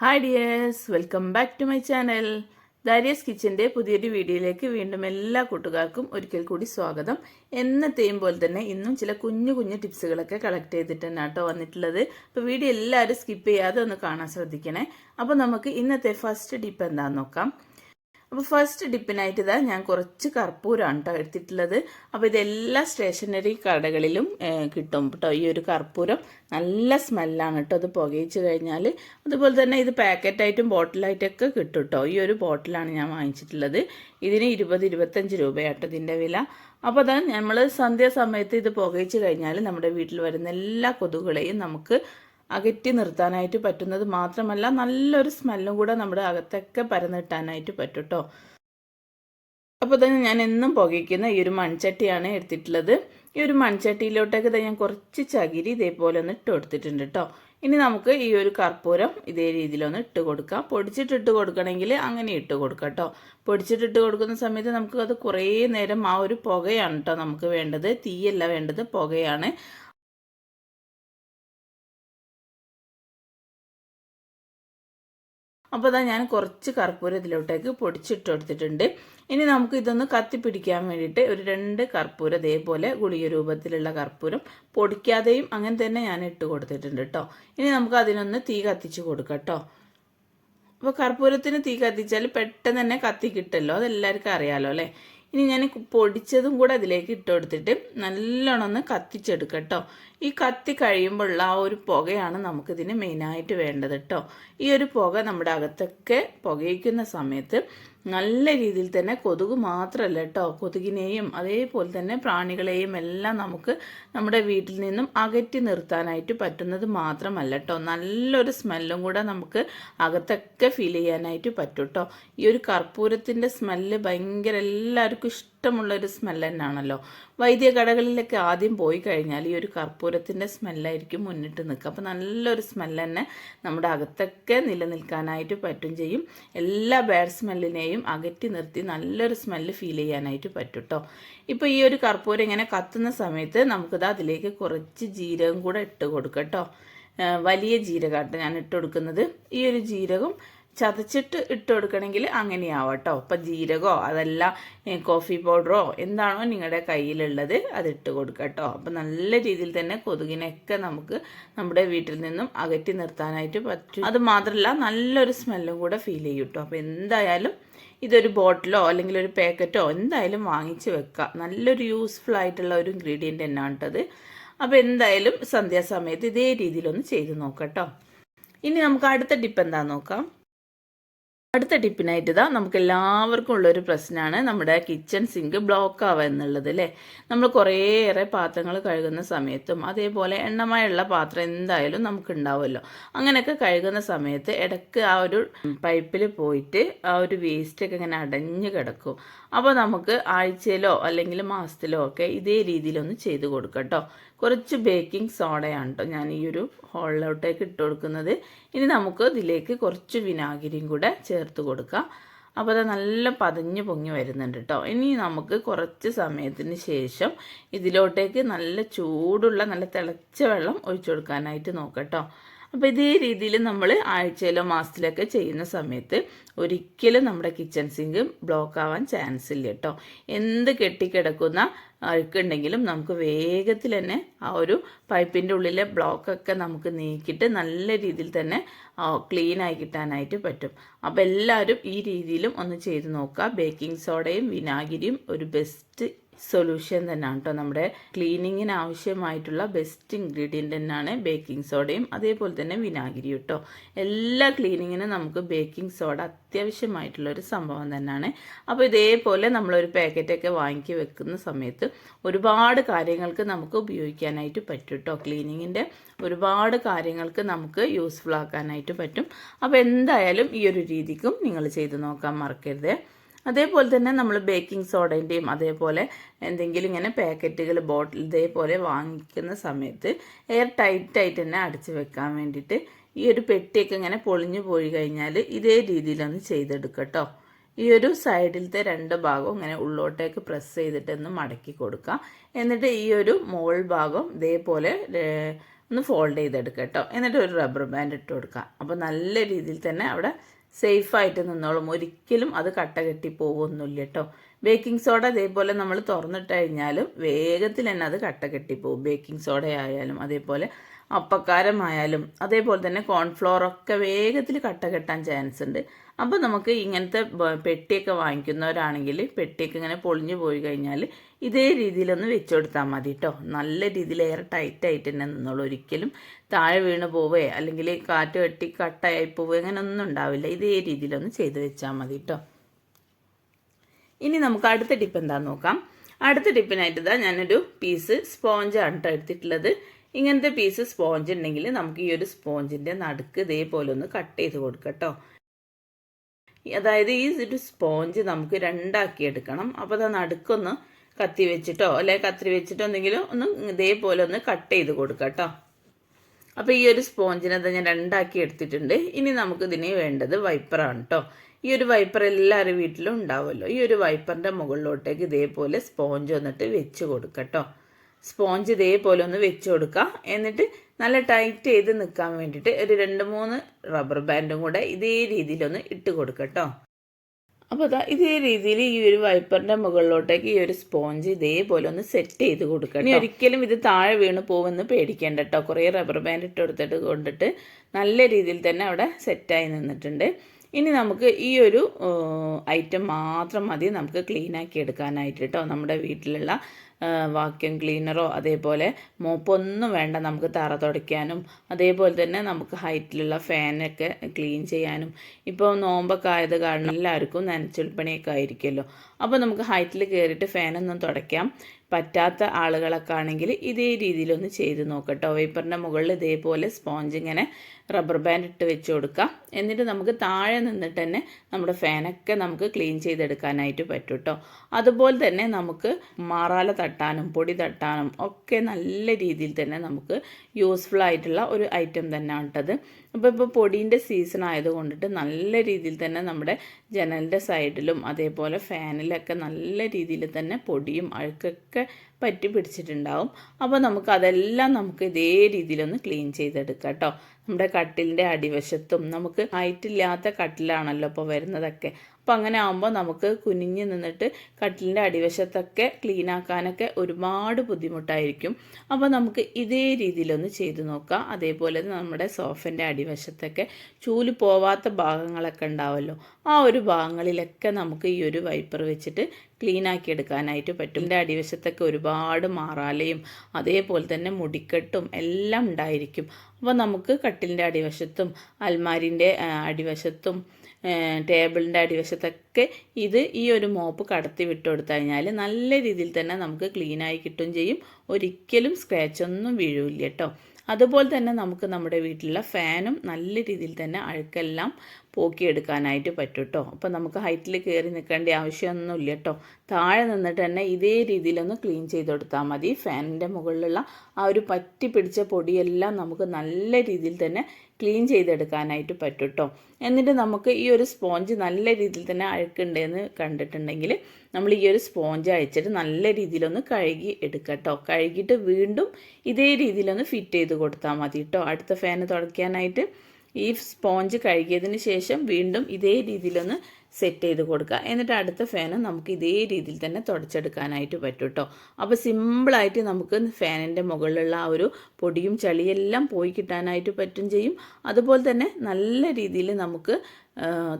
Hi dears welcome back to my channel Darius കിച്ചന്റെ പുതിയൊരു വീഡിയോയിലേക്ക് വീണ്ടും എല്ലാ കൂട്ടുകാർക്കും ഒരിക്കൽ കൂടി സ്വാഗതം. എന്നത്തെയും പോലെ തന്നെ ഇന്നും ചില കുഞ്ഞു കുഞ്ഞു ടിപ്സുകളൊക്കെ കളക്ട് ചെയ്തിട്ട് തന്നെ കേട്ടോ വന്നിട്ടുള്ളത്. അപ്പോൾ വീഡിയോ എല്ലാവരും സ്കിപ്പ് ചെയ്യാതെ ഒന്ന് കാണാൻ ശ്രദ്ധിക്കണേ. അപ്പോൾ നമുക്ക് ഇന്നത്തെ ഫസ്റ്റ് ടിപ്പ് എന്താണെന്ന് നോക്കാം. അപ്പോൾ ഫസ്റ്റ് ഡിപ്പിനായിട്ട് ഇതാ ഞാൻ കുറച്ച് കർപ്പൂരമാണ് കേട്ടോ എടുത്തിട്ടുള്ളത്. അപ്പോൾ ഇതെല്ലാ സ്റ്റേഷനറി കടകളിലും കിട്ടും കേട്ടോ ഈ ഒരു കർപ്പൂരം. നല്ല സ്മെല്ലാണ് കേട്ടോ അത് പുകയിച്ച് കഴിഞ്ഞാൽ അതുപോലെ തന്നെ ഇത് പാക്കറ്റായിട്ടും ബോട്ടിലായിട്ടൊക്കെ കിട്ടും കേട്ടോ ഈ ഒരു ബോട്ടിലാണ് ഞാൻ വാങ്ങിച്ചിട്ടുള്ളത്. ഇതിന് ഇരുപത് ഇരുപത്തഞ്ച് രൂപയാട്ടോ ഇതിന്റെ വില. അപ്പോൾ അതാ നമ്മൾ സന്ധ്യാസമയത്ത് ഇത് പുകയിച്ച് കഴിഞ്ഞാൽ നമ്മുടെ വീട്ടിൽ വരുന്ന എല്ലാ കൊതുകുകളെയും നമുക്ക് അകറ്റി നിർത്താനായിട്ട് പറ്റുന്നത് മാത്രമല്ല നല്ലൊരു സ്മെല്ലും കൂടെ നമ്മുടെ അകത്തൊക്കെ പരന്നിട്ടാനായിട്ട് പറ്റും കേട്ടോ അപ്പോൾ തന്നെ ഞാൻ എന്നും പുകയ്ക്കുന്ന ഈ ഒരു മൺചട്ടിയാണ് എടുത്തിട്ടുള്ളത്. ഈ ഒരു മൺചട്ടിയിലോട്ടൊക്കെ ഞാൻ കുറച്ച് ചകിരി ഇതേപോലെ ഒന്ന് ഇട്ട് കൊടുത്തിട്ടുണ്ട് കേട്ടോ ഇനി നമുക്ക് ഈ ഒരു കർപ്പൂരം ഇതേ രീതിയിലൊന്ന് ഇട്ട് കൊടുക്കാം. പൊടിച്ചിട്ട് ഇട്ട് കൊടുക്കണമെങ്കിൽ അങ്ങനെ ഇട്ട് കൊടുക്കാം കേട്ടോ പൊടിച്ചിട്ടിട്ട് കൊടുക്കുന്ന സമയത്ത് നമുക്ക് അത് കുറേ നേരം ആ ഒരു പുകയാണ് കേട്ടോ നമുക്ക് വേണ്ടത്. തീയല്ല വേണ്ടത് പുകയാണ്. അപ്പോൾ അതാ ഞാൻ കുറച്ച് കർപ്പൂരം ഇതിലോട്ടേക്ക് പൊടിച്ചിട്ട് കൊടുത്തിട്ടുണ്ട് ഇനി നമുക്ക് ഇതൊന്ന് കത്തിപ്പിടിക്കാൻ വേണ്ടിയിട്ട് ഒരു രണ്ട് കർപ്പൂരം ഇതേപോലെ ഗുളിക രൂപത്തിലുള്ള കർപ്പൂരം പൊടിക്കാതെയും അങ്ങനെ തന്നെ ഞാൻ ഇട്ട് കൊടുത്തിട്ടുണ്ട് കേട്ടോ ഇനി നമുക്ക് അതിനൊന്ന് തീ കത്തിച്ച് കൊടുക്കാം കേട്ടോ അപ്പോൾ കർപ്പൂരത്തിന് തീ കത്തിച്ചാൽ പെട്ടെന്ന് തന്നെ കത്തി കിട്ടല്ലോ. അതെല്ലാവർക്കും അറിയാലോ അല്ലേ? ഇനി ഞാൻ പൊടിച്ചതും കൂടെ അതിലേക്ക് ഇട്ട് കൊടുത്തിട്ട് നല്ലോണം ഒന്ന് കത്തിച്ചെടുക്കുക കേട്ടോ ഈ കത്തി കഴിയുമ്പോഴുള്ള ആ ഒരു പുകയാണ് നമുക്കിതിന് മെയിനായിട്ട് വേണ്ടത് കേട്ടോ ഈ ഒരു പുക നമ്മുടെ അകത്തൊക്കെ പുകയിക്കുന്ന സമയത്ത് നല്ല രീതിയിൽ തന്നെ കൊതുക് മാത്രമല്ല കേട്ടോ കൊതുകിനെയും അതേപോലെ തന്നെ പ്രാണികളെയും എല്ലാം നമുക്ക് നമ്മുടെ വീട്ടിൽ നിന്നും അകറ്റി നിർത്താനായിട്ട് പറ്റുന്നത് മാത്രമല്ല കേട്ടോ നല്ലൊരു സ്മെല്ലും കൂടെ നമുക്ക് അകത്തൊക്കെ ഫീൽ ചെയ്യാനായിട്ട് പറ്റും കേട്ടോ ഈ ഒരു കർപ്പൂരത്തിന്റെ സ്മെല്ല് ഭയങ്കര എല്ലാവർക്കും ഇഷ്ടമുള്ളൊരു സ്മെല്ല് തന്നെയാണല്ലോ വൈദ്യ കടകളിലൊക്കെ ആദ്യം പോയി കഴിഞ്ഞാൽ ഈ ഒരു കർപ്പൂരത്തിന്റെ സ്മെല്ലായിരിക്കും മുന്നിട്ട് നിൽക്കുക. അപ്പോൾ നല്ലൊരു സ്മെല്ല് തന്നെ നമ്മുടെ അകത്തൊക്കെ നിലനിൽക്കാനായിട്ട് പറ്റും ചെയ്യും. എല്ലാ ബാഡ് സ്മെല്ലിനെയും അകറ്റി നിർത്തി നല്ലൊരു സ്മെല്ല് ഫീൽ ചെയ്യാനായിട്ട് പറ്റും കേട്ടോ ഇപ്പോൾ ഈ ഒരു കർപ്പൂരം ഇങ്ങനെ കത്തുന്ന സമയത്ത് നമുക്കിത് അതിലേക്ക് കുറച്ച് ജീരകം കൂടെ ഇട്ട് കൊടുക്കാം കേട്ടോ വലിയ ജീരകമാട്ടോ ഞാൻ ഇട്ട് കൊടുക്കുന്നത്. ഈ ഒരു ജീരകം ചതച്ചിട്ട് ഇട്ട് കൊടുക്കണമെങ്കിൽ അങ്ങനെയാവാം കേട്ടോ. ഇപ്പം ജീരകമോ അതല്ല കോഫി പൗഡറോ എന്താണോ നിങ്ങളുടെ കയ്യിലുള്ളത് അത് ഇട്ട് കൊടുക്കുക കേട്ടോ. അപ്പം നല്ല രീതിയിൽ തന്നെ കൊതുകിനൊക്കെ നമുക്ക് നമ്മുടെ വീട്ടിൽ നിന്നും അകറ്റി നിർത്താനായിട്ട് പറ്റും. അത് മാത്രമല്ല നല്ലൊരു സ്മെല്ലും കൂടെ ഫീൽ ചെയ്യും കേട്ടോ. അപ്പം എന്തായാലും ഇതൊരു ബോട്ടിലോ അല്ലെങ്കിൽ ഒരു പാക്കറ്റോ എന്തായാലും വാങ്ങിച്ച് വെക്കുക നല്ലൊരു യൂസ്ഫുൾ ആയിട്ടുള്ള ഒരു ഇൻഗ്രീഡിയന്റ് തന്നെയാണ് കേട്ടത് അപ്പോൾ എന്തായാലും സന്ധ്യാസമയത്ത് ഇതേ രീതിയിലൊന്ന് ചെയ്ത് നോക്കാം കേട്ടോ. ഇനി നമുക്ക് അടുത്ത ടിപ്പ് എന്താണെന്ന് നോക്കാം. അടുത്ത ടിപ്പിനായിട്ട് ഇതാ നമുക്ക് എല്ലാവർക്കും ഉള്ളൊരു പ്രശ്നമാണ് നമ്മുടെ കിച്ചൺ സിങ്ക് ബ്ലോക്ക് ആവുക എന്നുള്ളത് അല്ലേ നമ്മൾ കുറേയേറെ പാത്രങ്ങൾ കഴുകുന്ന സമയത്തും അതേപോലെ എണ്ണമയുള്ള പാത്രം എന്തായാലും നമുക്ക് ഉണ്ടാവുമല്ലോ അങ്ങനെയൊക്കെ കഴുകുന്ന സമയത്ത് ഇടയ്ക്ക് ആ ഒരു പൈപ്പിൽ പോയിട്ട് ആ ഒരു വേസ്റ്റൊക്കെ ഇങ്ങനെ അടഞ്ഞു കിടക്കും. അപ്പോൾ നമുക്ക് ആഴ്ചയിലോ അല്ലെങ്കിൽ മാസത്തിലോ ഒക്കെ ഇതേ രീതിയിലൊന്ന് ചെയ്ത് കൊടുക്കാം കേട്ടോ കുറച്ച് ബേക്കിംഗ് സോഡയാണ് കേട്ടോ ഞാൻ ഈ ഒരു ഹോളിലോട്ടേക്ക് ഇട്ട് കൊടുക്കുന്നത്. ഇനി നമുക്ക് ഇതിലേക്ക് കുറച്ച് വിനാഗിരിയും കൂടെ ചേർത്ത് കൊടുക്കാം. അപ്പോൾ അത് നല്ല പതഞ്ഞ് പൊങ്ങി വരുന്നുണ്ട് കേട്ടോ ഇനി നമുക്ക് കുറച്ച് സമയത്തിന് ശേഷം ഇതിലോട്ടേക്ക് നല്ല ചൂടുള്ള നല്ല തിളച്ച വെള്ളം ഒഴിച്ചു കൊടുക്കാനായിട്ട് നോക്കാം കേട്ടോ അപ്പോൾ ഇതേ രീതിയിൽ നമ്മൾ ആഴ്ചയിലോ മാസത്തിലൊക്കെ ചെയ്യുന്ന സമയത്ത് ഒരിക്കലും നമ്മുടെ കിച്ചൺ സിങ്ക് ബ്ലോക്ക് ആവാൻ ചാൻസ് ഇല്ല കേട്ടോ എന്ത് കെട്ടിക്കിടക്കുന്ന അഴുക്കുണ്ടെങ്കിലും നമുക്ക് വേഗത്തിൽ തന്നെ ആ ഒരു പൈപ്പിന്റെ ഉള്ളിലെ ബ്ലോക്കൊക്കെ നമുക്ക് നീക്കിയിട്ട് നല്ല രീതിയിൽ തന്നെ ക്ലീൻ ആയി കിട്ടാനായിട്ട് പറ്റും. അപ്പോൾ എല്ലാവരും ഈ രീതിയിലും ഒന്ന് ചെയ്ത് നോക്കുക. ബേക്കിംഗ് സോഡയും വിനാഗിരിയും ഒരു ബെസ്റ്റ് സൊല്യൂഷൻ തന്നെയാണ് കേട്ടോ നമ്മുടെ ക്ലീനിങ്ങിന് ആവശ്യമായിട്ടുള്ള ബെസ്റ്റ് ഇൻഗ്രീഡിയന്റ് തന്നെയാണ് ബേക്കിംഗ് സോഡയും അതേപോലെ തന്നെ വിനാഗിരി കേട്ടോ എല്ലാ ക്ലീനിങ്ങിനും നമുക്ക് ബേക്കിംഗ് സോഡ അത്യാവശ്യമായിട്ടുള്ള ഒരു സംഭവം തന്നെയാണ്. അപ്പോൾ ഇതേപോലെ നമ്മളൊരു പാക്കറ്റൊക്കെ വാങ്ങിക്കി വെക്കുന്ന സമയത്ത് ഒരുപാട് കാര്യങ്ങൾക്ക് നമുക്ക് ഉപയോഗിക്കാനായിട്ട് പറ്റും കേട്ടോ ക്ലീനിങ്ങിന്റെ ഒരുപാട് കാര്യങ്ങൾക്ക് നമുക്ക് യൂസ്ഫുൾ ആക്കാനായിട്ട് പറ്റും. അപ്പോൾ എന്തായാലും ഈ ഒരു രീതിക്കും നിങ്ങൾ ചെയ്ത് നോക്കാൻ മറക്കരുത്. അതേപോലെ തന്നെ നമ്മൾ ബേക്കിംഗ് സോഡേന്റെയും അതേപോലെ എന്തെങ്കിലും ഇങ്ങനെ പാക്കറ്റുകൾ ബോട്ടിൽ ഇതേപോലെ വാങ്ങിക്കുന്ന സമയത്ത് എയർ ടൈറ്റായിട്ട് തന്നെ അടച്ചു വെക്കാൻ വേണ്ടിയിട്ട് ഈ ഒരു പെട്ടിയൊക്കെ ഇങ്ങനെ പൊളിഞ്ഞു പോയി കഴിഞ്ഞാൽ ഇതേ രീതിയിലൊന്ന് ചെയ്തെടുക്കട്ടോ. കേട്ടോ ഈ ഒരു സൈഡിലത്തെ രണ്ട് ഭാഗവും ഇങ്ങനെ ഉള്ളോട്ടേക്ക് പ്രസ് ചെയ്തിട്ട് ഒന്ന് മടക്കി കൊടുക്കുക. എന്നിട്ട് ഈ ഒരു മോൾ ഭാഗം ഇതേപോലെ ഒന്ന് ഫോൾഡ് ചെയ്തെടുക്കുക എന്നിട്ട് ഒരു റബ്ബർ ബാൻഡ് ഇട്ട് കൊടുക്കുക. അപ്പോൾ നല്ല രീതിയിൽ തന്നെ അവിടെ സേഫായിട്ട് നിന്നോളും. ഒരിക്കലും അത് കട്ട കെട്ടി പോകുമൊന്നുമില്ല കേട്ടോ ബേക്കിംഗ് സോഡ ഇതേപോലെ നമ്മൾ തുറന്നിട്ട് കഴിഞ്ഞാലും വേഗത്തിൽ തന്നെ അത് കട്ട കെട്ടി പോകും ബേക്കിംഗ് സോഡ ആയാലും അതേപോലെ അപ്പക്കാരമായാലും അതേപോലെ തന്നെ കോൺഫ്ലോർ ഒക്കെ വേഗത്തിൽ കട്ട കെട്ടാൻ ചാൻസ് ഉണ്ട്. അപ്പോൾ നമുക്ക് ഇങ്ങനത്തെ പെട്ടിയൊക്കെ വാങ്ങിക്കുന്നവരാണെങ്കിൽ പെട്ടിയൊക്കെ ഇങ്ങനെ പൊളിഞ്ഞു പോയി കഴിഞ്ഞാൽ ഇതേ രീതിയിലൊന്ന് വെച്ച് കൊടുത്താൽ മതി കേട്ടോ നല്ല രീതിയിൽ എയർ ടൈറ്റ് ആയിട്ട് തന്നെ നിന്നോളൂ. ഒരിക്കലും താഴെ വീണ് പോവേ അല്ലെങ്കിൽ കാറ്റ് വെട്ടി കട്ടായി പോവുക അങ്ങനെ ഒന്നും ഉണ്ടാവില്ല. ഇതേ രീതിയിലൊന്ന് ചെയ്ത് വെച്ചാൽ മതി കേട്ടോ ഇനി നമുക്ക് അടുത്ത ടിപ്പ് എന്താണെന്ന് നോക്കാം. അടുത്ത ടിപ്പിനായിട്ട് ഇതാ ഞാനൊരു പീസ് സ്പോഞ്ചാണ് കേട്ടോ എടുത്തിട്ടുള്ളത്. ഇങ്ങനത്തെ പീസ് സ്പോഞ്ച് ഉണ്ടെങ്കിൽ നമുക്ക് ഈ ഒരു സ്പോഞ്ചിന്റെ നടുക്ക് ഇതേപോലെ ഒന്ന് കട്ട് ചെയ്ത് കൊടുക്കാം കേട്ടോ അതായത് ഈ ഒരു സ്പോഞ്ച് നമുക്ക് രണ്ടാക്കി എടുക്കണം. അപ്പോൾ അത് നടുക്കൊന്ന് കത്തി വെച്ചിട്ടോ അല്ലെങ്കിൽ കത്തി വെച്ചിട്ടോ എന്തെങ്കിലും ഒന്ന് ഇതേപോലെ ഒന്ന് കട്ട് ചെയ്ത് കൊടുക്കുക കേട്ടോ അപ്പോൾ ഈ ഒരു സ്പോഞ്ചിനെ ഞാൻ രണ്ടാക്കി എടുത്തിട്ടുണ്ട്. ഇനി നമുക്ക് ഇതിന് വേണ്ടത് വൈപ്പറാണ് കേട്ടോ ഈ ഒരു വൈപ്പർ എല്ലാവരും വീട്ടിലും ഉണ്ടാവുമല്ലോ. ഈ ഒരു വൈപ്പറിന്റെ മുകളിലോട്ടേക്ക് ഇതേപോലെ സ്പോഞ്ച് വന്നിട്ട് വെച്ച് കൊടുക്കാം കേട്ടോ സ്പോഞ്ച് ഇതേപോലെ ഒന്ന് വെച്ച് കൊടുക്കുക എന്നിട്ട് നല്ല ടൈറ്റ് ചെയ്ത് നിൽക്കാൻ വേണ്ടിയിട്ട് ഒരു രണ്ട് മൂന്ന് റബ്ബർ ബാൻഡും കൂടെ ഇതേ രീതിയിലൊന്ന് ഇട്ട് കൊടുക്കുക കേട്ടോ അപ്പോൾ അതാ ഇതേ രീതിയിൽ ഈ ഒരു വൈപ്പറിന്റെ മുകളിലോട്ടേക്ക് ഈ ഒരു സ്പോഞ്ച് ഇതേപോലെ ഒന്ന് സെറ്റ് ചെയ്ത് കൊടുക്കുക ഇനി ഒരിക്കലും ഇത് താഴെ വീണ് പോകുമെന്ന് പേടിക്കേണ്ട കേട്ടോ കുറേ റബ്ബർ ബാൻഡ് ഇട്ട് കൊടുത്തിട്ട് കൊണ്ടിട്ട് നല്ല രീതിയിൽ തന്നെ അവിടെ സെറ്റായി നിന്നിട്ടുണ്ട്. ഇനി നമുക്ക് ഈ ഒരു ഐറ്റം മാത്രം മതി. നമുക്ക് ക്ലീൻ ആക്കി എടുക്കാനായിട്ട് കേട്ടോ നമ്മുടെ വീട്ടിലുള്ള വാക്യൂം ക്ലീനറോ അതേപോലെ മോപ്പൊന്നും വേണ്ട നമുക്ക് തറ തുടയ്ക്കാനും അതേപോലെ തന്നെ നമുക്ക് ഹൈറ്റിലുള്ള ഫാനൊക്കെ ക്ലീൻ ചെയ്യാനും. ഇപ്പോൾ നോമ്പൊക്കെ ആയത് കാരണം എല്ലാവർക്കും നനച്ചുൽപ്പണിയൊക്കെ ആയിരിക്കുമല്ലോ അപ്പോൾ നമുക്ക് ഹൈറ്റിൽ കയറിയിട്ട് ഫാനൊന്നും തുടയ്ക്കാം. പറ്റാത്ത ആളുകളൊക്കെ ആണെങ്കിൽ ഇതേ രീതിയിലൊന്ന് ചെയ്ത് നോക്കട്ടോ. വേപ്പറിന്റെ മുകളിൽ ഇതേപോലെ സ്പോഞ്ച് ഇങ്ങനെ റബ്ബർ ബാൻഡ് ഇട്ട് വെച്ച് കൊടുക്കാം. എന്നിട്ട് നമുക്ക് താഴെ നിന്നിട്ട് തന്നെ നമ്മുടെ ഫാനൊക്കെ നമുക്ക് ക്ലീൻ ചെയ്തെടുക്കാനായിട്ട് പറ്റും കേട്ടോ അതുപോലെ തന്നെ നമുക്ക് മാറാല തട്ടാനും പൊടി തട്ടാനും ഒക്കെ നല്ല രീതിയിൽ തന്നെ നമുക്ക് യൂസ്ഫുൾ ആയിട്ടുള്ള ഒരു ഐറ്റം തന്നെയാണ് കേട്ടത് അപ്പോൾ ഇപ്പോൾ പൊടീന്റെ സീസൺ ആയതുകൊണ്ടിട്ട് നല്ല രീതിയിൽ തന്നെ നമ്മുടെ ജനലിന്റെ സൈഡിലും അതേപോലെ ഫാനിലൊക്കെ നല്ല രീതിയിൽ തന്നെ പൊടിയും അഴുക്കൊക്കെ പറ്റി പിടിച്ചിട്ടുണ്ടാവും. അപ്പോൾ നമുക്ക് അതെല്ലാം നമുക്ക് ഇതേ രീതിയിലൊന്ന് ക്ലീൻ ചെയ്തെടുക്കാം കേട്ടോ നമ്മുടെ കട്ടിലിന്റെ അടിവശത്തും നമുക്ക് ആയിട്ടില്ലാത്ത കട്ടിലാണല്ലോ ഇപ്പോൾ വരുന്നതൊക്കെ. അപ്പോൾ അങ്ങനെ ആകുമ്പോൾ നമുക്ക് കുനിഞ്ഞ് നിന്നിട്ട് കട്ടിലിന്റെ അടിവശത്തൊക്കെ ക്ലീൻ ആക്കാനൊക്കെ ഒരുപാട് ബുദ്ധിമുട്ടായിരിക്കും. അപ്പോൾ നമുക്ക് ഇതേ രീതിയിലൊന്ന് ചെയ്ത് നോക്കാം. അതേപോലെ നമ്മുടെ സോഫന്റെ അടിവശത്തൊക്കെ ചൂൽ പോവാത്ത ഭാഗങ്ങളൊക്കെ ഉണ്ടാവുമല്ലോ ആ ഒരു ഭാഗങ്ങളിലൊക്കെ നമുക്ക് ഈ ഒരു വൈപ്പർ വെച്ചിട്ട് ക്ലീൻ ആക്കി എടുക്കാനായിട്ട് പറ്റും. എന്റെ അടിവശത്തൊക്കെ ഒരുപാട് മാറാലയും അതേപോലെ തന്നെ മുടിക്കെട്ടും എല്ലാം ഉണ്ടായിരിക്കും. അപ്പോൾ നമുക്ക് കട്ടിലിന്റെ അടിവശത്തും അൽമാരിന്റെ അടിവശത്തും ടേബിളിന്റെ അടിവശത്തൊക്കെ ഇത് ഈ ഒരു മോപ്പ് കടത്തി വിട്ടു കൊടുത്തു കഴിഞ്ഞാൽ നല്ല രീതിയിൽ തന്നെ നമുക്ക് ക്ലീനായി കിട്ടുകയും ചെയ്യും. ഒരിക്കലും സ്ക്രാച്ച് ഒന്നും വീഴില്ല കേട്ടോ. അതുപോലെ തന്നെ നമുക്ക് നമ്മുടെ വീട്ടിലുള്ള ഫാനും നല്ല രീതിയിൽ തന്നെ അഴുക്കെല്ലാം പോക്കിയെടുക്കാനായിട്ട് പറ്റും കേട്ടോ. അപ്പോൾ നമുക്ക് ഹൈറ്റിൽ കയറി നിൽക്കേണ്ട ആവശ്യമൊന്നുമില്ല കേട്ടോ. താഴെ നിന്നിട്ട് തന്നെ ഇതേ രീതിയിലൊന്ന് ക്ലീൻ ചെയ്ത് കൊടുത്താൽ മതി. ഫാനിന്റെ മുകളിലുള്ള ആ ഒരു പറ്റി പിടിച്ച പൊടിയെല്ലാം നമുക്ക് നല്ല രീതിയിൽ തന്നെ ക്ലീൻ ചെയ്തെടുക്കാനായിട്ട് പറ്റും കേട്ടോ എന്നിട്ട് നമുക്ക് ഈ ഒരു സ്പോഞ്ച് നല്ല രീതിയിൽ തന്നെ അഴുക്കുണ്ടെന്ന് കണ്ടിട്ടുണ്ടെങ്കിൽ നമ്മൾ ഈ ഒരു സ്പോഞ്ച് അയച്ചിട്ട് നല്ല രീതിയിലൊന്ന് കഴുകി എടുക്കുക കേട്ടോ കഴുകിയിട്ട് വീണ്ടും ഇതേ രീതിയിലൊന്ന് ഫിറ്റ് ചെയ്ത് കൊടുത്താൽ മതി കേട്ടോ അടുത്ത ഫാന് തുടയ്ക്കാനായിട്ട് ഈ സ്പോഞ്ച് കഴുകിയതിന് ശേഷം വീണ്ടും ഇതേ രീതിയിലൊന്ന് സെറ്റ് ചെയ്ത് കൊടുക്കുക. എന്നിട്ട് അടുത്ത ഫാന് നമുക്ക് ഇതേ രീതിയിൽ തന്നെ തുടച്ചെടുക്കാനായിട്ട് പറ്റും കേട്ടോ അപ്പോൾ സിമ്പിളായിട്ട് നമുക്ക് ഫാനിന്റെ മുകളിലുള്ള ആ ഒരു പൊടിയും ചളിയെല്ലാം പോയി കിട്ടാനായിട്ട് പറ്റും ചെയ്യും. അതുപോലെ തന്നെ നല്ല രീതിയിൽ നമുക്ക്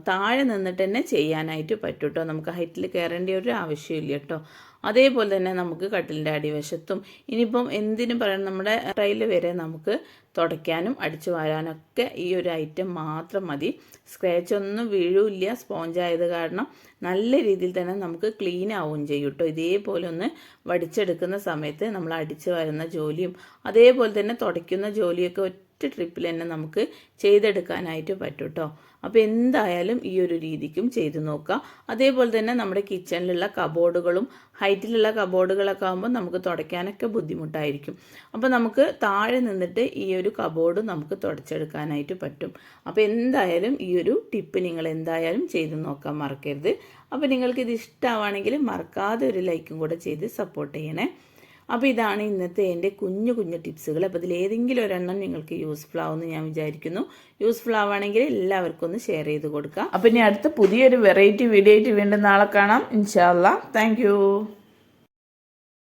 താഴെ നിന്നിട്ട് തന്നെ ചെയ്യാനായിട്ട് പറ്റും കേട്ടോ നമുക്ക് ഹൈറ്റിൽ കയറേണ്ട ഒരു ആവശ്യമില്ല കേട്ടോ. അതേപോലെ തന്നെ നമുക്ക് കട്ടിലിന്റെ അടിവശത്തും ഇനിയിപ്പം എന്തിനും പറയണം? നമ്മുടെ ട്രൈൽ വരെ നമുക്ക് തുടയ്ക്കാനും അടിച്ചു വാരാനൊക്കെ ഈ ഒരു ഐറ്റം മാത്രം മതി. സ്ക്രാച്ച് ഒന്നും വീഴില്ല. സ്പോഞ്ച് ആയത് കാരണം നല്ല രീതിയിൽ തന്നെ നമുക്ക് ക്ലീൻ ആവുകയും ചെയ്യും കേട്ടോ. ഇതേപോലെ ഒന്ന് വടിച്ചെടുക്കുന്ന സമയത്ത് നമ്മൾ അടിച്ചു വരുന്ന ജോലിയും അതേപോലെ തന്നെ തുടയ്ക്കുന്ന ജോലിയൊക്കെ ഒറ്റ ട്രിപ്പിൽ തന്നെ നമുക്ക് ചെയ്തെടുക്കാനായിട്ട് പറ്റും കേട്ടോ അപ്പോൾ എന്തായാലും ഈ ഒരു രീതിക്കും ചെയ്തു നോക്കുക അതേപോലെ തന്നെ നമ്മുടെ കിച്ചണിലുള്ള കബോർഡുകളും ഹൈറ്റിലുള്ള കബോർഡുകളൊക്കെ ആകുമ്പോൾ നമുക്ക് തുടയ്ക്കാനൊക്കെ ബുദ്ധിമുട്ടായിരിക്കും. അപ്പോൾ നമുക്ക് താഴെ നിന്നിട്ട് ഈ ഒരു കബോർഡ് നമുക്ക് തുടച്ചെടുക്കാനായിട്ട് പറ്റും. അപ്പോൾ എന്തായാലും ഈ ഒരു ടിപ്പ് നിങ്ങൾ എന്തായാലും ചെയ്തു നോക്കാൻ മറക്കരുത്. അപ്പോൾ നിങ്ങൾക്ക് ഇത് ഇഷ്ടമാണെങ്കിൽ മറക്കാതെ ഒരു ലൈക്കും കൂടെ ചെയ്ത് സപ്പോർട്ട് ചെയ്യണേ. അപ്പോൾ ഇതാണ് ഇന്നത്തെ എന്റെ കുഞ്ഞു കുഞ്ഞു ടിപ്സുകൾ. അപ്പോൾ ഇതിൽ ഏതെങ്കിലും ഒരെണ്ണം നിങ്ങൾക്ക് യൂസ്ഫുൾ ആവുമെന്ന് ഞാൻ വിചാരിക്കുന്നു. യൂസ്ഫുൾ ആവുകയാണെങ്കിൽ എല്ലാവർക്കും ഒന്ന് ഷെയർ ചെയ്ത് കൊടുക്കുക അപ്പോൾ ഇനി അടുത്ത പുതിയൊരു വെറൈറ്റി വീഡിയോ ആയിട്ട് വീണ്ടും നാളെ കാണാം. ഇൻഷാല്ല താങ്ക്